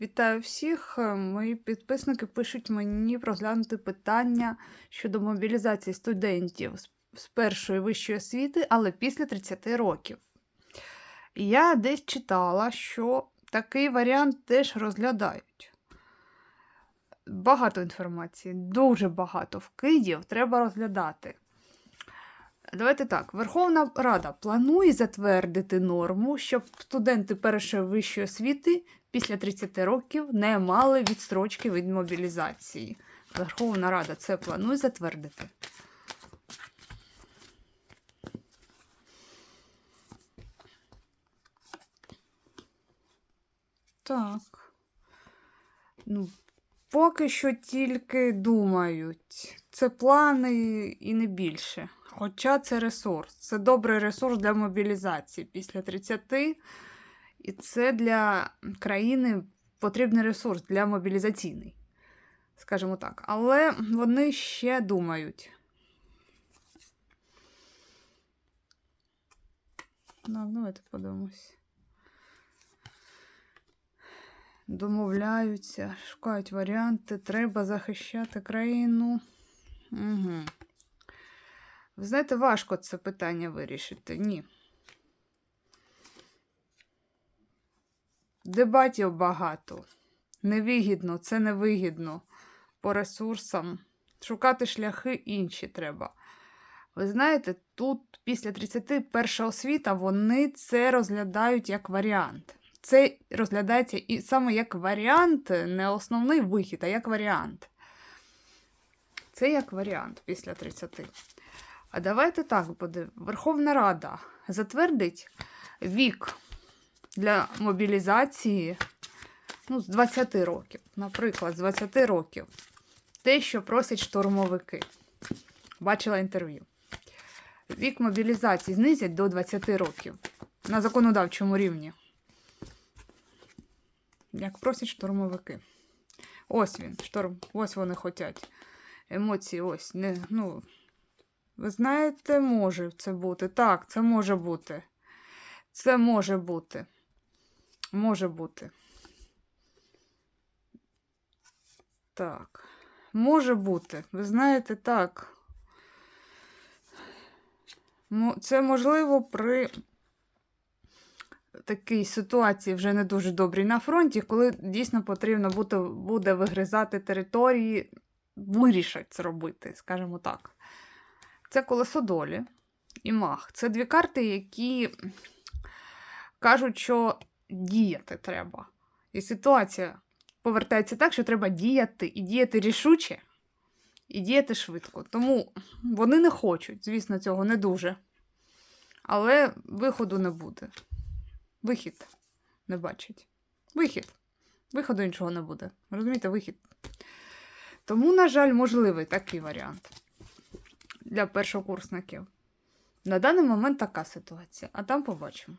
Вітаю всіх. Е, Мої підписники пишуть мені розглянути питання щодо мобілізації студентів з- з першої вищої освіти, але після 30 років. Я десь читала, що такий варіант теж розглядають. Багато інформації, дуже багато вкидів треба розглядати. Давайте так. Верховна Рада планує затвердити норму, щоб студенти першої вищої освіти після 30 років не мали відстрочки від мобілізації. Верховна Рада це планує затвердити. Так. Ну, поки що тільки думають. Це плани і не більше. Хоча це ресурс. Це добрий ресурс для мобілізації після 30. І це для країни потрібний ресурс для мобілізаційний, скажімо так. Але вони ще думають. Так, давайте подивимось. Домовляються, шукають варіанти, треба захищати країну. Угу. Ви знаєте, важко це питання вирішити. Ні. Дебатів багато. Невигідно, це невигідно. По ресурсам. Шукати шляхи інші треба. Ви знаєте, тут після 31 освіта вони це розглядають як варіант. Це розглядається і саме як варіант, не основний вихід, а як варіант. Це як варіант після 30. А давайте так буде. Верховна Рада затвердить вік для мобілізації ну, з 20 років. Наприклад, з 20 років. Те, що просять штурмовики. Бачила інтерв'ю. Вік мобілізації знизять до 20 років на законодавчому рівні. Як просять штурмовики. Ось він, шторм, ось вони хочуть. Емоції, ось. Не, ну, ви знаєте, може це бути. Так, це може бути. Це може бути. Може бути. Так. Може бути. Ви знаєте, так. Це можливо при такій ситуації вже не дуже добрій на фронті, коли дійсно потрібно буде, буде вигризати території, вирішать це робити, скажімо так. Це колесо долі і мах. Це дві карти, які кажуть, що діяти треба. І ситуація повертається так, що треба діяти і діяти рішуче, і діяти швидко. Тому вони не хочуть, звісно, цього не дуже. Але виходу не буде. Вихід не бачить. Вихід. Виходу іншого не буде. Розумієте, вихід. Тому, на жаль, можливий такий варіант для першокурсників. На даний момент така ситуація, а там побачимо.